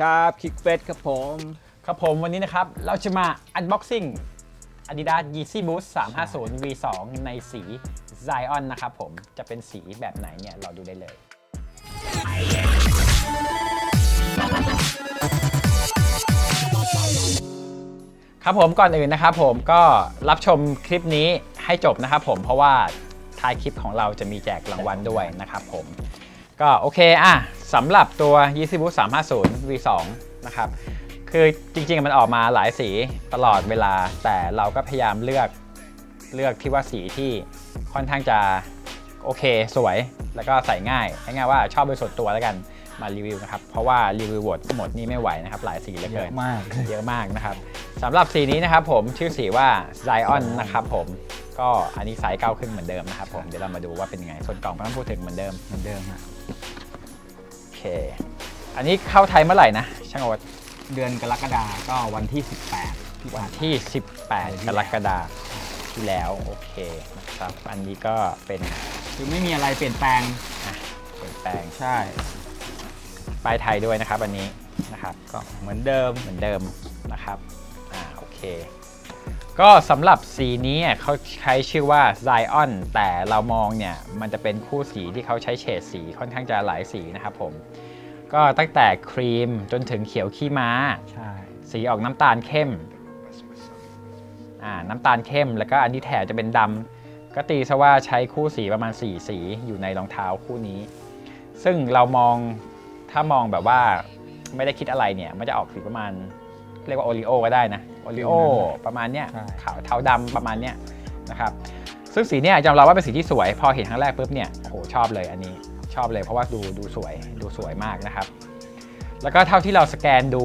ครับคิกเฟสครับผม ครับผมวันนี้นะครับ เราจะมา unboxing Adidas Yeezy Boost 350 V2 ในสี Zion นะครับผมจะเป็นสีแบบไหนเนี่ย เราดูได้เลย ครับผมก่อนอื่นนะครับผมก็รับชมคลิปนี้ให้จบนะครับผมเพราะว่าท้ายคลิปของเราจะมีแจกรางวัลด้วยนะครับผม ก็โอเคอะสำหรับตัว Yeezy Boost 350 V2 นะครับ คือจริงๆ มันออกมาหลายสีตลอดเวลา แต่เราก็พยายามเลือกเลือกที่ว่าสีที่ค่อนข้างจะโอเคสวยแล้วก็ใส่ง่ายง่ายๆว่าชอบโดยส่วนตัวแล้วกันมารีวิวนะครับ เพราะว่ารีวิวหมดหมดนี่ไม่ไหวนะครับ หลายสีเหลือเยเกิอะนมากเยอะมากนะครับสำหรับสีนี้นะครับผมชื่อสีว่า Zion นะครับผมก็อันนี้ไซส์เก้าครึ่งเหมือนเดิมนะครับผมเดี๋ยวเรามาดูว่าเป็นยังไงส่วนกล่องไม่ต้องพูดถึงเหมือนเดิมเหมือนเดิมฮะ โอเค อันนี้เข้าไทยเมื่อไหร่นะ ช่างโอ๊ตเดือนกรกฎาก็วันที่ 18ที่ผ่านมา ที่ 18 กรกฎาคมที่แล้ว โอเคนะครับ อันนี้ก็เป็นคือไม่มีอะไรเปลี่ยนแปลงอะเปลี่ยนแปลง ใช่ ป้ายไทยด้วยนะครับอันนี้นะครับก็เหมือนเดิมเหมือนเดิมนะครับอ่าโอเค ก็สำหรับสีนี้อะเขาใช้ชื่อว่า Zion แต่เรามองเนี่ย มันจะเป็นคู่สีที่เขาใช้เฉดสีค่อนข้างจะหลายสีนะครับผม ก็ตั้งแต่ครีมจนถึงเขียวขี้ม้า ใช่ สีออกน้ำตาลเข้มอ่าน้ำตาลเข้มแล้วก็อันที่แถบจะเป็นดำก็ตีซะว่าใช้คู่สีประมาณ 4 สีอยู่ในรองเท้าคู่นี้ ซึ่งเรามองถ้ามองแบบว่าไม่ได้คิดอะไรเนี่ย มันจะออกสีประมาณ เรียกว่าโอริโอก็ได้นะ โอริโอประมาณเนี้ยใช่ขาวเทาดำประมาณเนี้ยนะครับซึ่งสีเนี้ยยอมรับว่าเป็นสีที่สวย พอเห็นครั้งแรกปุ๊บเนี่ยโอ้โหชอบเลยอันนี้ชอบเลยเพราะว่าดูดูสวยดูสวยมากนะครับ แล้วก็เท่าที่เราสแกนดู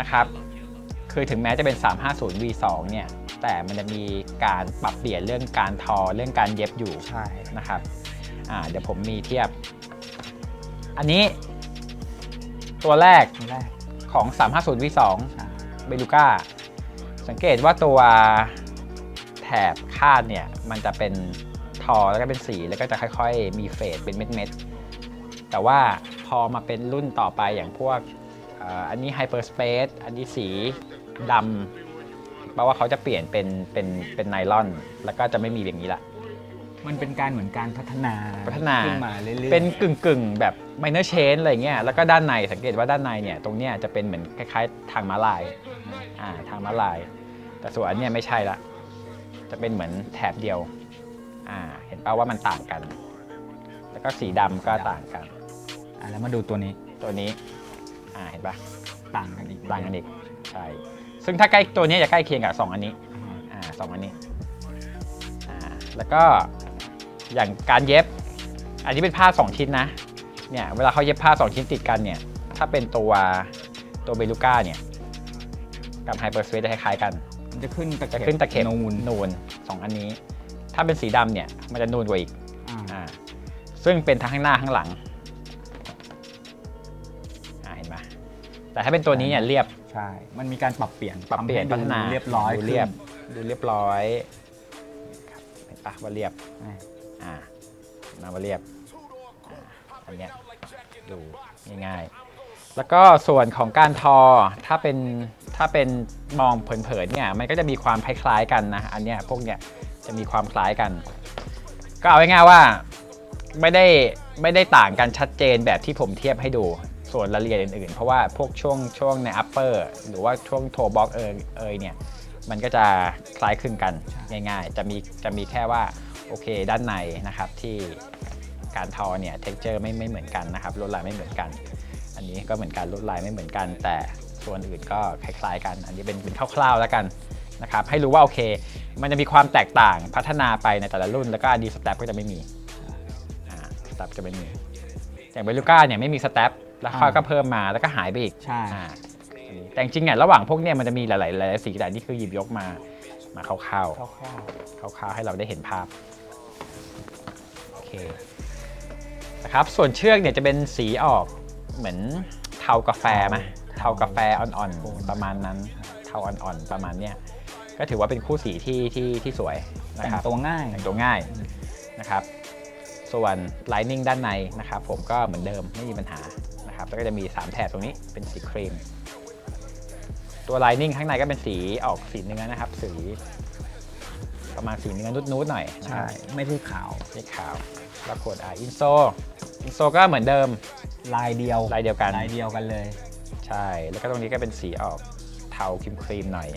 นะครับคือถึงแม้จะเป็น 350 V2 เนี่ยแต่มันจะมีการปรับเปลี่ยนเรื่องการทอเรื่องการเย็บอยู่ใช่นะครับอ่าเดี๋ยวผมมีเทียบ อันนี้ ตัวแรกครั้งแรกของ 350 V2 ใช่เบลูก้า สังเกตว่าตัวแถบคาดเนี่ยมันจะเป็นทอแล้วก็เป็นสีแล้วก็จะค่อยๆ มีเฟดเป็นเม็ดๆ แต่ว่าพอมาเป็นรุ่นต่อไปอย่างพวกเอ่ออันนี้ Hyperspace อันนี้สีดำแปลว่าเขาจะเปลี่ยนเป็นเป็นเป็นไนลอน แล้วก็จะไม่มีอย่างนี้ละมันเป็นการเหมือนการพัฒนาพัฒนาขึ้นมาเรื่อยๆเป็นกึ่งกึ่งๆแบบ minor change อะไรเงี้ยแล้วก็ด้านในสังเกตว่าด้านในเนี่ยตรงเนี้ยจะเป็นเหมือนคล้ายๆ ทางม้าลายอ่า ทางม้าลาย แต่ส่วนอันเนี้ยไม่ใช่ละ จะเป็นเหมือนแถบเดียวอ่าเห็นป่าว่ามันต่างกัน แล้วก็สีดำก็ต่างกันอะแล้วมาดูตัวนี้ตัวนี้อ่าเห็นปะต่างกันอีกต่างกันอีกใช่ซึ่งถ้าใกล้ตัวเนี้ยจะใกล้เคียงกับสองอันนี้อ่าอ่าสองอันนี้อ่าแล้วก็อย่างการเย็บ อันนี้เป็นผ้าสองชิ้นนะเนี่ยเวลาเขาเย็บผ้าสองชิ้นติดกันเนี่ยถ้าเป็นตัวตัวเบลูก้าเนี่ย กับไฮเปอร์สเวจะคล้ายๆกัน มันจะขึ้นตะจะเข็บขึ้นตะเข็บนูนนูนสองอันนี้ ถ้าเป็นสีดำเนี่ยมันจะนูนกว่าอีกอ่าอ่าซึ่งเป็นทั้งข้างหน้าข้างหลังอ่าเห็นไหมแต่ถ้าเป็นตัวนี้เนี่ยเรียบ ใช่ มันมีการปรับเปลี่ยนปรับเปลี่ยนทำให้พัฒนาดูเรียบร้อยดูเรียบขึ้นดูเรียบร้อยครับเห็นปะว่าเรียบอ่าอ่ามาว่าเรียบอ่าอันเนี้ยดูง่ายๆ แล้วก็ส่วนของการทอถ้าเป็น ถ้าเป็นมองเผินๆเนี่ยมันก็จะมีความคล้ายๆกันนะอันเนี้ยพวกเนี้ยจะมีความคล้ายกัน ก็เอาง่ายๆว่าไม่ได้ไม่ได้ต่างกันชัดเจนแบบที่ผมเทียบให้ดูส่วนรายละเอียดอื่นๆ เพราะว่าพวกช่วงช่วงใน upper หรือว่าช่วงโทบ็อกเอยเอยเนี่ยมันก็จะคล้ายคลึงกันง่ายๆ จะมีจะมีแค่ว่าโอเคด้านในนะครับที่การทอเนี่ยเท็กเจอร์ไม่ไม่เหมือนกันนะครับลวดลายไม่เหมือนกัน อันนี้ก็เหมือนกันลวดลายไม่เหมือนกันแต่ ส่วนอื่นก็คล้ายๆ กัน อันนี้เป็นเป็นคร่าวๆแล้วกันนะครับให้รู้ว่าโอเค มันจะมีความแตกต่างพัฒนาไปในแต่ละรุ่น แล้วก็อันนี้สแตปก็จะไม่มีอ่าสแตปจะไม่มีอย่างเบลูก้าเนี่ยไม่มีสแตปแล้วค่อยก็เพิ่มมาแล้วก็หายไปอีกใช่อ่าอันนี้แต่จริงๆเนี่ยระหว่างพวกเนี่ยมันจะมีหลายๆหลายๆสีแต่นี่คือหยิบยกมามาคร่าวคร่าวๆคร่าวๆให้เราได้เห็นภาพโอเคนะครับส่วนเชือกเนี่ยจะเป็นสีออกเหมือนเทากาแฟไหม เทากาแฟอ่อนๆประมาณนั้น เทาอ่อนๆประมาณเนี้ยก็ถือว่าเป็นคู่สีที่ที่ที่สวยๆนะแต่งครับตัวง่าย แต่งตัวง่ายนะครับ ส่วน Lining ด้านในนะครับ ผมก็เหมือนเดิมไม่มีปัญหานะครับนะครับแล้วก็จะมี 3 แถบตรงนี้เป็นสีครีม ตัวไลนิ่งข้างในก็เป็นสีออกสีเนื้อนะครับ สีประมาณสีเนื้อนุดๆหน่อยนะคใช่ รับ ไม่ได้ขาวนี่ขาวแล้วกดอ่าอินโซ อินโซก็เหมือนเดิมลายเดียวลายเดียวกัน ลายเดียวกันเลย ใช่ แล้วก็ตรงนี้ก็เป็นสีออกเทาครีมครีมๆหน่อย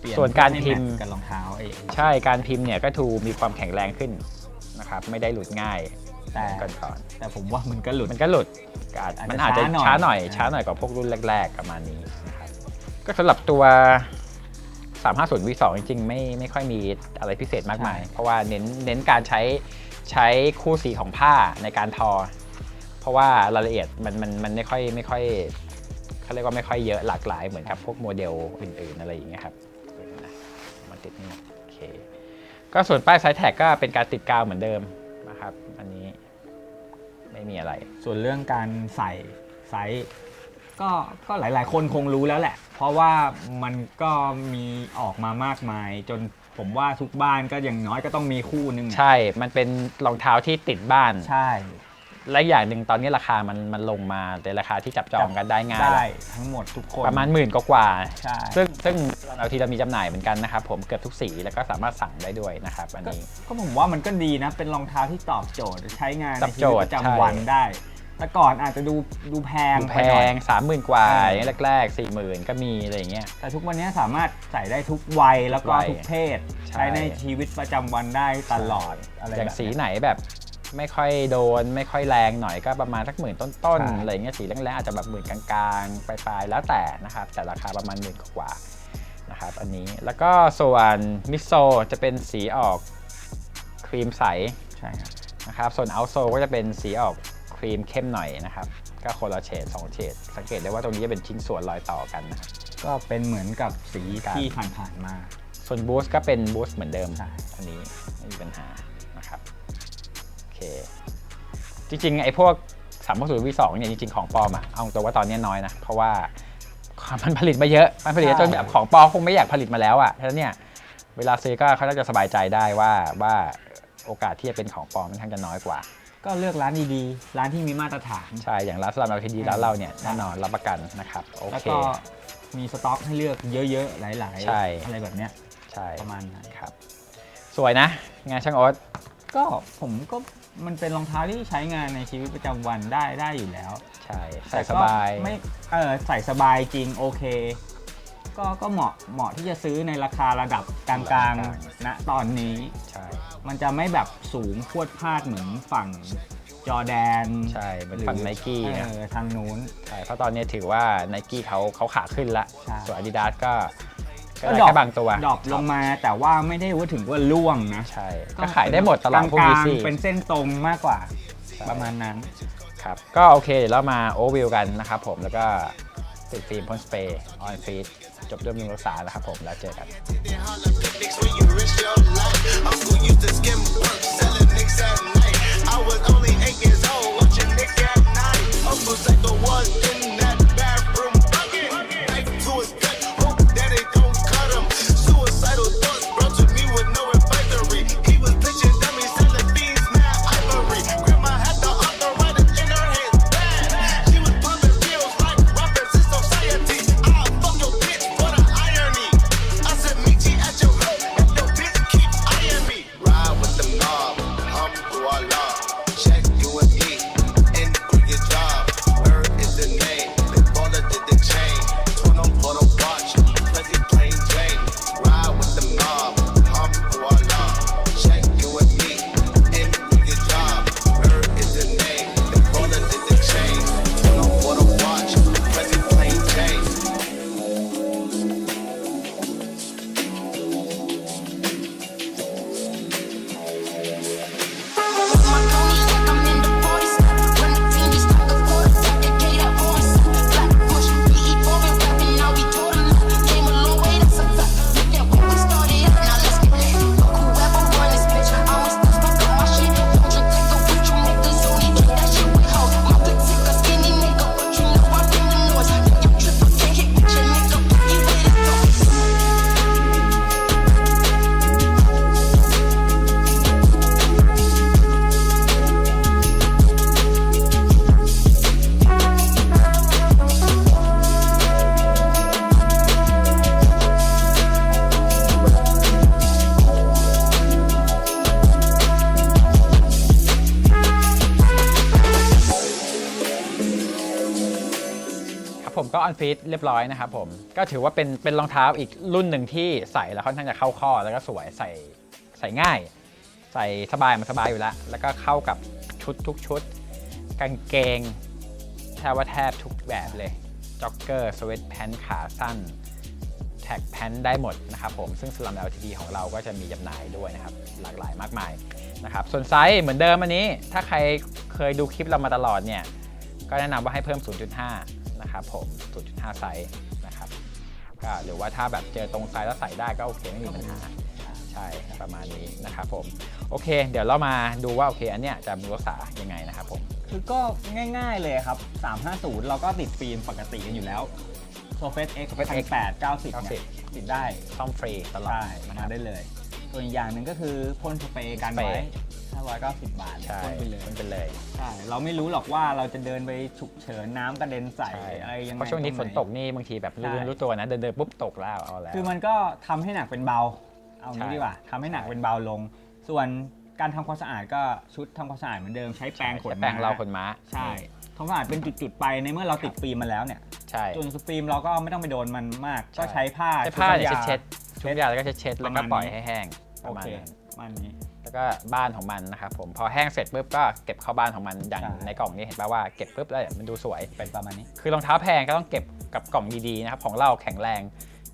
เปลี่ยส่วนการพิมพ์ ให้แทกับรองเท้าไอ้ใช่การพิมพ์เนี่ยก็ทูมีความแข็งแรงขึ้นนะครับไม่ได้หลุดง่ายแต่เหมือนก่อนก่อนแต่ผมว่ามันก็หลุด ๆมันก็หลุดอาจอาจจะมันอาจจะช้าช้าหหน่น่ออยยอ่าช้าหน่อยกว่าพวกรุ่นแรก ๆ ประมาณนี้นะครับก็สำหรับตัว 350 V2 จริงๆ ไม่ไม่ค่อยมีอะไรพิเศษมากมาย เพราะว่าเน้นเน้นการใช้ใช้คู่สีของผ้าในการทอ เพราะว่ารายละเอียดมันมันมันไม่ค่อยไม่ค่อย เขาเรียกว่าไม่ค่อยเยอะหลากหลายเหมือนกับพวกโมเดลอื่นๆอะไรอย่างเงี้ยครับเดี๋ยวนะมาติดนี่โอเคก็ส่วนป้ายไซส์แท็กก็เป็นการติดกาวเหมือนเดิมนะครับ อันนี้ไม่มีอะไร ส่วนเรื่องการใส่ไซส์ก็ก็หลายๆ คนคงรู้แล้วแหละ เพราะว่ามันก็มีออกมามากมาย จนผมว่าทุกบ้านก็อย่างน้อยก็ต้องมีคู่หนึงอะใช่ มันเป็นรองเท้าที่ติดบ้าน ใช่ และอย่างหนึ่งตอนนี้ราคามันมันลงมาในราคาที่จับจองกันได้ง่ายได้แล้วทั้งหมดทุกคน ประมาณหมื่นกว่าๆใช่ ซึ่งซึ่งเราทีเรามีจำหน่ายเหมือนกันนะครับผมเกือบทุกสีแล้วก็สามารถสั่งได้ด้วยนะครับอันนี้ก็ผมว่ามันก็ดีนะ เป็นรองเท้าที่ตอบโจทย์ใช้งานตในอบชีโจวิตทย์ประจำวันใช่ได้แต่ก่อนอาจจะดูดูแพงดูแพไปหน่อยงสามหมื่นกว่าเอออย่างแรกๆสี่หมื่นก็มีอะไรอย่างเงี้ยแต่ทุกวันนี้สามารถใส่ได้ทุกวัยแล้วก็วัยทุกเพศใช่ใช้ในชีวิตประจำวันได้ตลอดอะไรอย่างแบบสีเนี้ยไหนแบบ ไม่ค่อยโดน ไม่ค่อยแรงหน่อยก็ประมาณสักหมื่นต้นใช่ๆอะไรเงี้ยสีแรงๆอาจจะแบบหมื่นกลางๆปลายๆแล้วแต่นะครับแต่ราคาประมาณหมื่นกว่าๆนะครับอันนี้แล้วก็ส่วนมิโซจะเป็นสีออกครีมใสใช่ครับนะครับส่วนเอาโซก็จะเป็นสีออกครีมเข้มหน่อยนะครับก็คนละเฉด2เฉดสังเกตได้ว่าตรงนี้จะเป็นชิ้นส่วนรอยต่อกันนะครับก็เป็นเหมือนกับสีครับที่ผ่านๆมา ส่วนบูสก็เป็นบูสเหมือนเดิมใช่อันนี้ไม่มีปัญหานะครับโอ เค จริงๆไอ้พวก3ามศูนย์วีสองเนี่ยจริงๆของปลอมอะเอาตัวว่าตอนนี้น้อยนะ เพราะว่ามันผลิตมาเยอะ มันผลิตจนแบบของปลอมคงไม่อยากผลิตมาแล้วอะฉะนั้นเนี่ยเวลาซื้อก็เขาน่าจะสบายใจได้ว่าว่าโอกาสที่จะเป็นของปลอมค่อนข้างจะน้อยกว่า ก็เลือกร้านดีๆ ร้านที่มีมาตรฐาน ใช่ อย่างร้านสลัมเราทีดีร้านเราเนี่ยแน่นอนรับประกันนะครับโอแล้วเคก็มีสต็อกให้เลือกเยอะๆ หลายใช่ๆอะไรแบบเนี้ยใช่ประมาณนั้นครับ สวยนะ งานช่างโอ๊ตก็ผมก็ มันเป็นรองเท้าที่ใช้งานในชีวิตประจำวันได้ได้อยู่แล้วใช่ใส่สแต่ก็บายไม่เออใส่สบายจริงโอเค ก็ก็เหมาะเหมาะที่จะซื้อในราคาระดับกลางๆณตอนนี้ ใช่ มันจะไม่แบบสูงพรวดพลาดเหมือนฝั่งจอแดนใช่เป็นฝั่งไนกี้เอนะอทางนู้น ใช่เพราะตอนนี้ถือว่าไนกี้เขาเขาขาขึ้นละ ใช่ ส่วนอาดิดาสก็ ก็ก็ได้ดรอป แค่บางตัวดรอปลงมาแต่ว่าไม่ได้ว่าถึงว่าล่วงนะใช่ก็ขายได้หมดตลอดพวกกดีลางซีๆเป็นเส้นตรงมากกว่าใช่ประมาณนั้น ครับก็โอเคเดี๋ยวเรามาโอเวอร์วิวกันนะครับผมแล้วก็ติดฟิล์มพ่นสเปรย์ออนฟีดจบด้วยมือรักษานะครับผมแล้วเจอกัน They holler picnics when you ออนฟิตเรียบร้อยนะครับผม ก็ถือว่าเป็นเป็นรองเท้าอีกรุ่นหนึ่งที่ใส่แล้วค่อนข้างจะเข้าข้อแล้วก็สวยใส่ใส่ง่าย ใส่สบายมันสบายอยู่แล้ว แล้วก็เข้ากับชุดทุกชุด กางเกงแทบว่าแทบทุกแบบเลยจ็อกเกอร์สเวตแพนขาสั้นแท็กแพนได้หมดนะครับผมซึ่งสลัม LTD ของเราก็จะมีจำหน่ายด้วยนะครับ หลากหลายมากมายนะครับส่วนไซส์เหมือนเดิมอันนี้ ถ้าใครเคยดูคลิปเรามาตลอดเนี่ย ก็แนะนำว่าให้เพิ่ม 0.5 นะครับผม 0.5 ไซส์นะครับก็หรือว่าถ้าแบบเจอตรงไซส์แล้วใส่ได้ก็โอเคไม่มีปัญหาใช่ประมาณนี้นะครับผม โอเค เดี๋ยวเรามาดูว่าโอเคอันเนี้ยจะมีรักษายังไงนะครับผม คือก็ง่ายๆเลยครับ 350 เราก็ติดฟิล์มปกติกันอยู่แล้ว Surface X Surface X 18 90เนี่ยติดได้ซ่อมฟรีตลอดใช่นะคมารับได้เลยส่วนอีกอย่างหนึ่งก็คือพ่นสเปรย์กันสเปรไว้ย์ 590 บาทใช่พ่นไปเลยมันเป็นเลย ใช่เราไม่รู้หรอกว่าเราจะเดินไปฉุกเฉินน้ำกระเด็นใส่ใช่อะไรยังไงเพราะช่วงนี้รฝไหนตกนี่บางทีแบบรู้ใช่ รู้ตัวนะเดินเดินปุ๊บตกแล้วเอาแล้ว คือมันก็ทำให้หนักเป็นเบา เอางี้ใช่ดีกว่าทำให้หนักใช่เป็นเบาลง ส่วนการทำความสะอาดก็ชุดทำความสะอาดเหมือนเดิมใช้แปรงขนใช้แปรงม้เราขนม้าใช่ทำความสะอาดเป็นจุดๆไปในเมื่อเราติดฟิล์มมาแล้วเนี่ยใช่ส่วนฟิล์มเราก็ไม่ต้องไปโดนมันมากใช่ก็ใช้ผ้าใช้ผ้าเนี่ยชุบเช็ดน้ำยาเช็ดชุบยาแล้วก็เช็ดเช็ดแล้วก็ประมาณปล่อยนี้ให้แห้งปโอระมาณเคนั้น ประมันนี้ แล้วก็บ้านของมันนะครับผมพอแห้งเสร็จปุ๊บก็เก็บเข้าบ้านของมันอย่างใช่ ในกล่องนี้เห็นป่าว่าเก็บปุ๊บแล้วมันดูสวย เป็นประมาณนี้คือรองเท้าแพงก็ต้องเก็บกับกล่องดีๆนะครับของเราแข็งแรง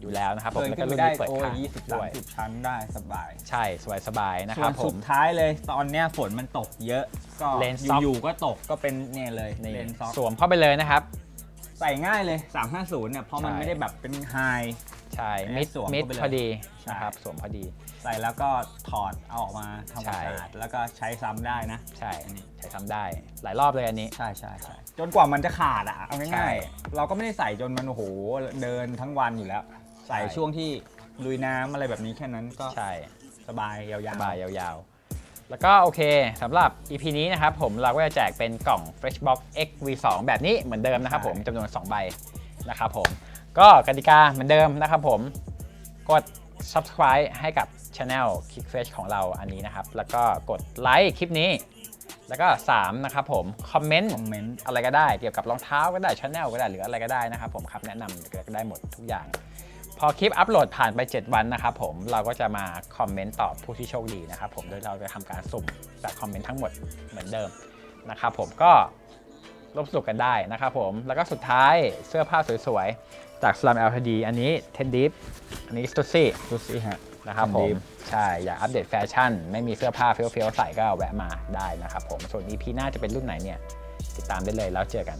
อยู่แล้วนะครับผมเดินแล้วขึ้ก็นไปรุ่นได้นี้เปิดโอ้ขายยี่สิบด้สามวยสิบชั้นได้สบายใช่สวยสบายนะคส่วรันบผสุม ดท้ายเลยตอนเนี้ยฝนมันตกเยอะ ก็เลนส์ซ็อก อยู่ๆก็ตกก็เป็นเนี่ยเลยนี่เลนส์ซ็อกสวมเข้าไปเลยนะครับ ใส่ง่ายเลย 350เนี่ยเพราะมันใช่ ไม่ได้แบบเป็นไฮ ใช่ให้มิดสวมมิดเข้าไปเลยพอดีใช่ นะครับสวมพอดี ใส่แล้วก็ถอดเอาออกมาทำความใช่ สะอาดแล้วก็ใช้ซ้ำได้นะ ใช่อันนี้ ใช้ทำได้หลายรอบเลยอันนี้ ใช่ใช่ใช่จนกว่ามันจะขาดอะเอาใช่ง่ายๆเราก็ไม่ได้ใส่จนมันโอ้โหเดินทั้งวันอยู่แล้ว ใส่ใช่ ช่วงที่ลุยน้ำอะไรแบบนี้แค่นั้นก็ใช่ สบายยาวสบายยาวๆ แล้วก็โอเคสำหรับ EP นี้นะครับผมเราก็จะแจกเป็นกล่อง Freshbox X V2 แบบนี้เหมือนเดิมนะครับผมจำนวน 2 ใบนะครับผม ก็กติกาเหมือนเดิมนะครับผม กด subscribe ให้กับ Channel Kickfresh ของเราอันนี้นะครับ แล้วก็กดไลค์คลิปนี้ แล้วก็ 3 นะครับผม คอมเมนต์คอมเมนต์อะไรก็ได้เกี่ยวกับรองเท้าก็ได้ช anel ก็ได้หรืออะไรก็ได้นะครับผมครับแนะนำก็ได้หมดทุกอย่าง พอคลิปอัปโหลดผ่านไป 7 วันนะครับผมเราก็จะมาคอมเมนต์ตอบผู้ที่โชคดีนะครับผมโดยเราจะทำการสุ่มจากคอมเมนต์ทั้งหมดเหมือนเดิมนะครับผมก็ร่วมสนุกกันได้นะครับผมแล้วก็สุดท้ายเสื้อผ้าสวยๆ จาก Slam LTD อันนี้ Ten Deep อันนี้ Stussy ดูสิฮะ นะครับผม Deep ใช่ อยากอัปเดตแฟชั่น ไม่มีเสื้อผ้าเฟี้ยวๆใส่ก็แวะมาได้นะครับผม ส่วน EP หน้าจะเป็นรุ่นไหนเนี่ย ติดตามได้เลยแล้วเจอกัน